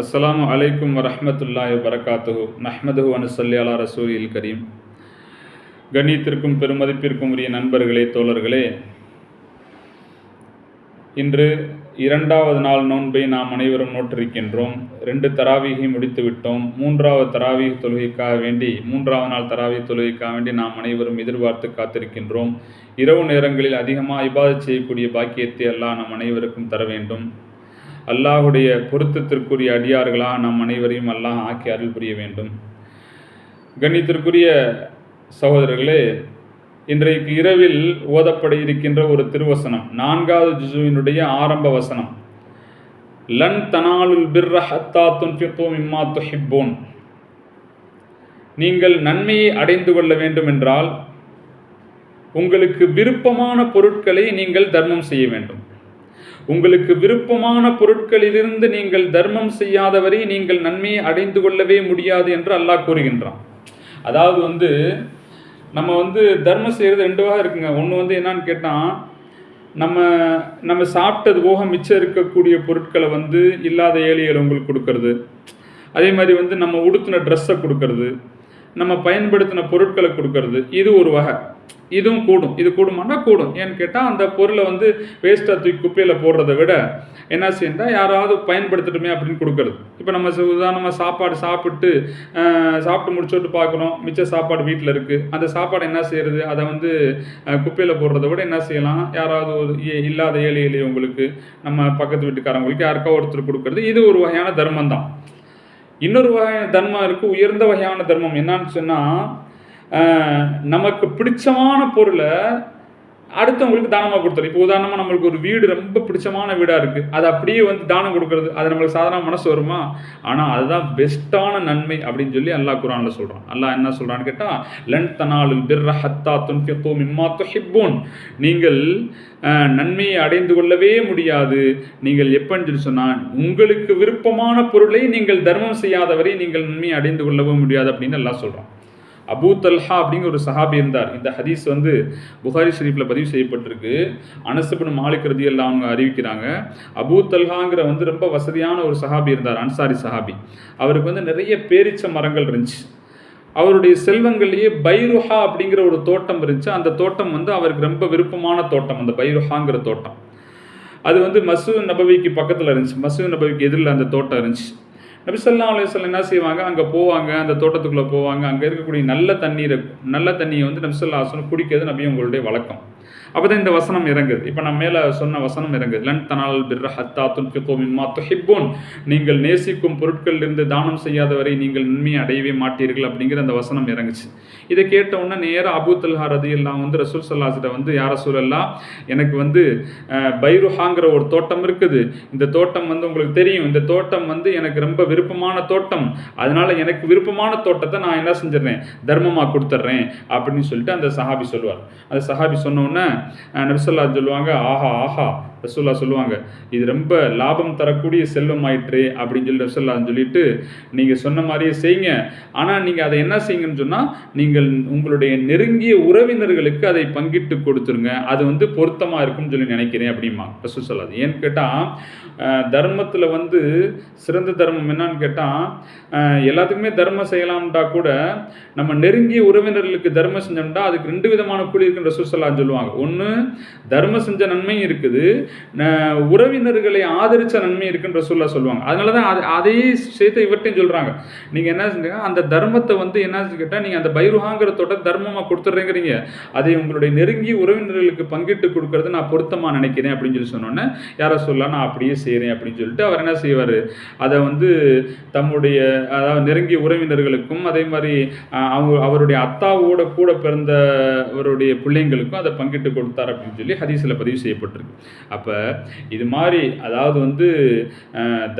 அஸ்லாம் அலைக்கும் வரமத்துல்லாய் வரகாத்துஹு நஹ்மதுஹு அனுசல்லி அலா ரசூலில் கரீம். கண்ணியத்திற்கும் பெருமதிப்பிற்கும் உரிய நண்பர்களே தோழர்களே. இன்று இரண்டாவது நாள் நோன்பை நாம் அனைவரும் நோற்றிருக்கின்றோம். ரெண்டு தராவிகை முடித்து விட்டோம் மூன்றாவது தராவீக தொழுகைக்காக வேண்டி மூன்றாவது நாள் தராவீக தொழுகைக்காக வேண்டி நாம் அனைவரும் எதிர்பார்த்து காத்திருக்கின்றோம். இரவு நேரங்களில் அதிகமாக இபாதை செய்யக்கூடிய பாக்கியத்தை எல்லாம் நம் அனைவருக்கும் தர வேண்டும். அல்லாஹுடைய பொருத்தத்திற்குரிய அடியார்களாக நம் அனைவரையும் அல்லாஹ் ஆக்கி அருள் புரிய வேண்டும். கணித்திற்குரிய சகோதரர்களே இன்றைக்கு இரவில் ஓதப்பட இருக்கின்ற ஒரு திருவசனம் நான்காவது ஜிசுவினுடைய ஆரம்ப வசனம். லன் தனாலுல் பிர்ர ஹத்தா துன்ஃபிகோ மிம்மா துஹிப்போன். நீங்கள் நன்மையை அடைந்து கொள்ள வேண்டும் என்றால் உங்களுக்கு விருப்பமான பொருட்களை நீங்கள் தர்மம் செய்ய வேண்டும். உங்களுக்கு விருப்பமான பொருட்களிலிருந்து நீங்கள் தர்மம் செய்யாதவரை நீங்கள் நன்மையை அடைந்து கொள்ளவே முடியாது என்று அல்லாஹ் கூறுகின்றான். அதாவது வந்து நம்ம வந்து தர்மம் செய்கிறது ரெண்டு வகை இருக்குங்க. ஒன்று வந்து என்னன்னு கேட்டால் நம்ம நம்ம சாப்பிட்டது போக மிச்சம் இருக்கக்கூடிய பொருட்களை வந்து இல்லாத ஏழைகள் உங்களுக்கு கொடுக்கறது. அதே மாதிரி வந்து நம்ம உடுத்தின ட்ரெஸ்ஸை கொடுக்கறது. நம்ம பயன்படுத்தின பொருட்களை கொடுக்கறது. இது ஒரு வகை. இதுவும் கூடும். இது கூடுமானா கூடும். ஏன்னு கேட்டால் அந்த பொருளை வந்து வேஸ்ட்டாக தூக்கி குப்பையில் போடுறத விட என்ன செய்யணும் யாராவது பயன்படுத்தட்டுமே அப்படின்னு கொடுக்குறது. இப்போ நம்ம உதாரணமாக சாப்பாடு சாப்பிட்டு சாப்பிட்டு முடிச்சுட்டு பார்க்குறோம் மிச்ச சாப்பாடு வீட்டில் இருக்குது அந்த சாப்பாடு என்ன செய்கிறது அதை வந்து குப்பையில் போடுறத விட என்ன செய்யலாம்? யாராவது ஒரு இல்லாத ஏழை எளியவங்களுக்கு நம்ம பக்கத்து வீட்டுக்காரங்களுக்கு யாருக்கா ஒருத்தர் கொடுக்குறது. இது ஒரு வகையான தர்மம் தான் இன்னொரு வகையான தர்மம் இருக்குது உயர்ந்த வகையான தர்மம் என்னன்னு சொன்னால் நமக்கு பிடிச்சமான பொருளை அடுத்தவங்களுக்கு தானமாக கொடுத்துரும் இப்போ உதாரணமாக நம்மளுக்கு ஒரு வீடு ரொம்ப பிடிச்சமான வீடாக இருக்குது அது அப்படியே வந்து தானம் கொடுக்கறது அது நம்மளுக்கு சாதாரண மனசு வருமா? ஆனால் அதுதான் பெஸ்ட்டான நன்மை அப்படின்னு சொல்லி அல்லாஹ் குரானில் சொல்கிறான் அல்லாஹ் என்ன சொல்கிறான்னு கேட்டால் லன் தனாலுல் பிர்ர ஹத்தா துன்ஃபியத்தோ மிம்மா துஹிப்போன். நீங்கள் நன்மையை அடைந்து கொள்ளவே முடியாது. நீங்கள் எப்பன்னு சொல்லி சொன்னால் உங்களுக்கு விருப்பமான பொருளை நீங்கள் தர்மம் செய்யாதவரை நீங்கள் நன்மையை அடைந்து கொள்ளவும் முடியாது அப்படின்னு எல்லாம் சொல்கிறோம் அபூ தல்ஹா அப்படிங்கிற ஒரு சஹாபி இருந்தார். இந்த ஹதீஸ் வந்து புகாரி ஷரீஃபில் பதிவு செய்யப்பட்டிருக்கு. அனசபின் மாலிக் ரதி எல்லாம் அவங்க அறிவிக்கிறாங்க. அபூ தல்ஹாங்கிற வந்து ரொம்ப வசதியான ஒரு சஹாபி இருந்தார் அன்சாரி சஹாபி. அவருக்கு வந்து நிறைய பேரிச்ச மரங்கள் இருந்துச்சு. அவருடைய செல்வங்கள்லேயே பைருஹா அப்படிங்கிற ஒரு தோட்டம் இருந்துச்சு. அந்த தோட்டம் வந்து அவருக்கு ரொம்ப விருப்பமான தோட்டம் அந்த பைருஹாங்கிற தோட்டம். அது வந்து மசூ நபவிக்கு பக்கத்தில் இருந்துச்சு. மசூ நபவிக்கு எதிரில் அந்த தோட்டம் இருந்துச்சு. நபிசல்லா அலுவலம் என்ன செய்வாங்க? அங்கே போவாங்க அந்த தோட்டத்துக்குள்ளே போவாங்க. அங்கே இருக்கக்கூடிய நல்ல தண்ணீரை நல்ல தண்ணியை வந்து நபிசல்லா ஆசனம் குடிக்கிறது நபி உங்களுடைய வழக்கம். அப்போ தான் இந்த வசனம் இறங்குது. இப்போ நம்ம மேலே சொன்ன வசனம் இறங்குது. லன் தனால் பிர்ர ஹத்தா துன்ஃபிகோ மிம்மா துஹிப்போன். நீங்கள் நேசிக்கும் பொருட்களில் இருந்து தானம் செய்யாதவரை நீங்கள் நன்மையை அடையவே மாட்டீர்கள் அப்படிங்கிற அந்த வசனம் இறங்குச்சு. இதை கேட்ட உடனே நேராக அபு தல்ஹா ரதி எல்லாம் வந்து ரசூல் சல்லாசிட்ட வந்து யார சூழல்லாம் எனக்கு வந்து பைருஹாங்கிற ஒரு தோட்டம் இருக்குது. இந்த தோட்டம் வந்து உங்களுக்கு தெரியும். இந்த தோட்டம் வந்து எனக்கு ரொம்ப விருப்பமான தோட்டம். அதனால எனக்கு விருப்பமான தோட்டத்தை நான் என்ன செஞ்சிடறேன்? தர்மமாக கொடுத்துட்றேன். அப்படின்னு சொல்லிட்டு அந்த சஹாபி சொல்லுவார். அந்த சஹாபி சொன்ன உடனே நபிசல்லா சொல்லுவாங்க ஆஹா ஆஹா. ரசோல்லா சொல்லுவாங்க இது ரொம்ப லாபம் தரக்கூடிய செல்வம் ஆயிற்று அப்படின்னு சொல்லி ரசூல்லான்னு சொல்லிட்டு நீங்கள் சொன்ன மாதிரியே செய்யுங்க. ஆனால் நீங்கள் அதை என்ன செய்யுங்கன்னு சொன்னால் நீங்கள் உங்களுடைய நெருங்கிய உறவினர்களுக்கு அதை பங்கிட்டு கொடுத்துருங்க. அது வந்து பொருத்தமாக இருக்கும்னு சொல்லி நினைக்கிறேன் அப்படிமா ரசூல் சொல்லாது ஏன்னு கேட்டால் தர்மத்தில் வந்து சிறந்த தர்மம் என்னன்னு கேட்டால் எல்லாத்துக்குமே தர்மம் செய்யலாம்டா கூட நம்ம நெருங்கிய உறவினர்களுக்கு தர்மம் செஞ்சோம்னா அதுக்கு ரெண்டு விதமான கூலி இருக்குன்னு ரசூசல்லான்னு சொல்லுவாங்க. ஒன்று தர்மம் செஞ்ச நன்மையும் இருக்குது உறவினர்களை ஆதரித்த நன்மை இருக்குன்ற சொல்ல சொல்லுவாங்க. அதனால தான் அது அதையே சேர்த்து இவர்கிட்டையும் சொல்கிறாங்க நீங்கள் என்ன செஞ்சீங்க அந்த தர்மத்தை வந்து என்ன கேட்டால் நீங்கள் அந்த பைருஹாங்கிற தொடர் தர்மமாக கொடுத்துட்றேங்கிறீங்க. அதை உங்களுடைய நெருங்கிய உறவினர்களுக்கு பங்கிட்டு கொடுக்கறது நான் பொருத்தமாக நினைக்கிறேன் அப்படின்னு சொல்லி சொன்னோன்னே யாரை சொல்லலாம் நான் அப்படியே செய்கிறேன் அப்படின்னு சொல்லிட்டு அவர் என்ன செய்வார்? அதை வந்து தம்முடைய அதாவது நெருங்கிய உறவினர்களுக்கும் அதே மாதிரி அவங்க அவருடைய அத்தாவோட கூட பிறந்தவருடைய பிள்ளைங்களுக்கும் அதை பங்கிட்டு கொடுத்தார் அப்படின்னு சொல்லி ஹதீஸில் பதிவு செய்யப்பட்டிருக்கு. அப்போ இது மாதிரி அதாவது வந்து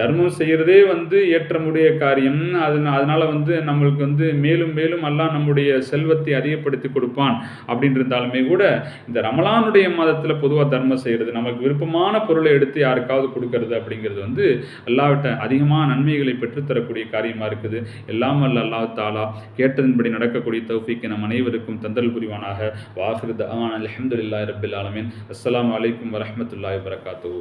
தர்மம் செய்கிறதே வந்து ஏற்றமுடைய காரியம். அது அதனால் வந்து நம்மளுக்கு வந்து மேலும் மேலும் எல்லாம் நம்முடைய செல்வத்தை அதிகப்படுத்தி கொடுப்பான் அப்படின்னு இருந்தாலுமே கூட இந்த ரமலானுடைய மாதத்தில் பொதுவாக தர்மம் செய்கிறது நமக்கு விருப்பமான பொருளை எடுத்து யாருக்காவது கொடுக்கறது அப்படிங்கிறது வந்து அல்லாவிட்ட அதிகமான நன்மைகளை பெற்றுத்தரக்கூடிய காரியமாக இருக்குது. எல்லாம் அல்ல அல்லா தாலா கேட்டதின்படி நடக்கக்கூடிய தௌஃபிக்கு நம் அனைவருக்கும் தந்தல் புரிவானாக. வாஹிர் தவான் அலமதுல்லா ரபில் ஆலமின். அஸ்லாம் வலைக்கம் வரமத்துல்லாய் வரகாத்து